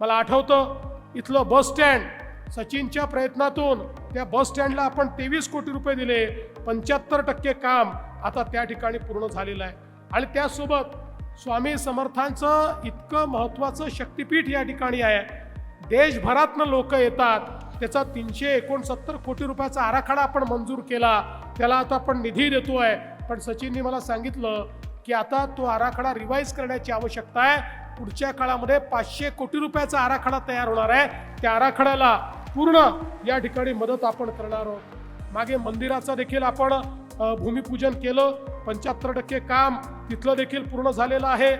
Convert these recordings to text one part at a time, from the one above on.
मला आठवतं इथलं बस स्टँड सचिनच्या प्रयत्नातून त्या बस स्टँडला आपण तेवीस कोटी रुपये दिले पंच्याहत्तर टक्के काम आता त्या ठिकाणी पूर्ण झालेलं आहे. आणि त्यासोबत स्वामी समर्थांचं इतकं महत्त्वाचं शक्तिपीठ या ठिकाणी आहे. देशभरातनं लोक येतात त्याचा तीनशे एकोणसत्तर कोटी रुपयाचा आराखडा आपण मंजूर केला त्याला आता आपण निधी देतो आहे पण सचिननी मला सांगितलं की आता तो आराखडा रिवाईज करण्याची आवश्यकता आहे. पुढच्या काळामध्ये पाचशे कोटी रुपयाचा आराखडा तयार होणार आहे. त्या आराखड्याला पूर्ण या ठिकाणी मदत आपण करणार आहोत. मागे मंदिराचं देखील आपण भूमिपूजन केलं. पंच्याहत्तर टक्के काम तिथलं देखील पूर्ण झालेलं आहे.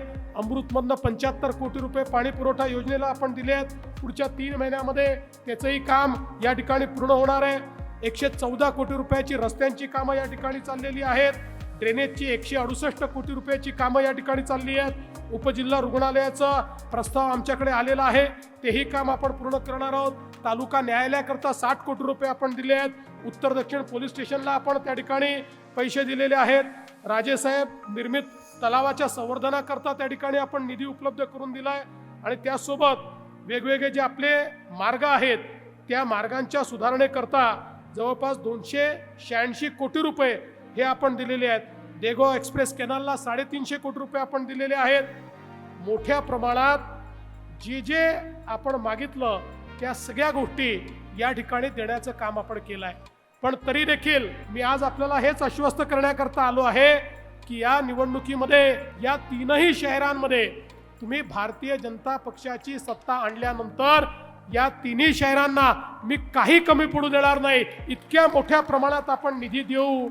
अमृतमधनं पंच्याहत्तर कोटी रुपये पाणी पुरवठा योजनेला आपण दिले आहेत. पुढच्या तीन महिन्यामध्ये त्याचंही काम या ठिकाणी पूर्ण होणार आहे. एकशे चौदा कोटी रुपयाची रस्त्यांची कामं या ठिकाणी चाललेली आहेत. ड्रेनेजची एकशे अडुसष्ट कोटी रुपयाची कामं या ठिकाणी चालली आहेत. उपजिल्हा रुग्णालयाचा प्रस्ताव आमच्याकडे आलेला आहे. तेही काम आपण पूर्ण करणार आहोत. तालुका न्यायालयाकरता साठ कोटी रुपये आपण दिले आहेत. उत्तर दक्षिण पोलीस स्टेशनला आपण त्या ठिकाणी पैसे दिलेले आहेत. राजेसाहेब निर्मित तलावाच्या संवर्धनाकरता त्या ठिकाणी आपण निधी उपलब्ध करून दिला आहे आणि त्यासोबत वेगवेगळे जे आपले मार्ग आहेत त्या मार्गांच्या सुधारणेकरता जवळपास दोनशे शहाऐंशी कोटी रुपये हे आपण दिलेले आहेत. डेगो एक्सप्रेस कॅनलला साडेतीनशे कोटी रुपये आपण दिलेले आहेत. मोठ्या प्रमाणात जे जे आपण मागितलं त्या सगळ्या गोष्टी या ठिकाणी देण्याचं काम आपण केलं आहे पण तरी देखील मी आज आपल्याला हेच आश्वस्त करण्याकरता आलो आहे की या निवडणुकीमध्ये या तीनही शहरांमध्ये तुम्ही भारतीय जनता पक्षाची सत्ता आणल्यानंतर या तिन्ही शहरांना मी काही कमी पडू देणार नाही. इतक्या मोठ्या प्रमाणात आपण निधी देऊ.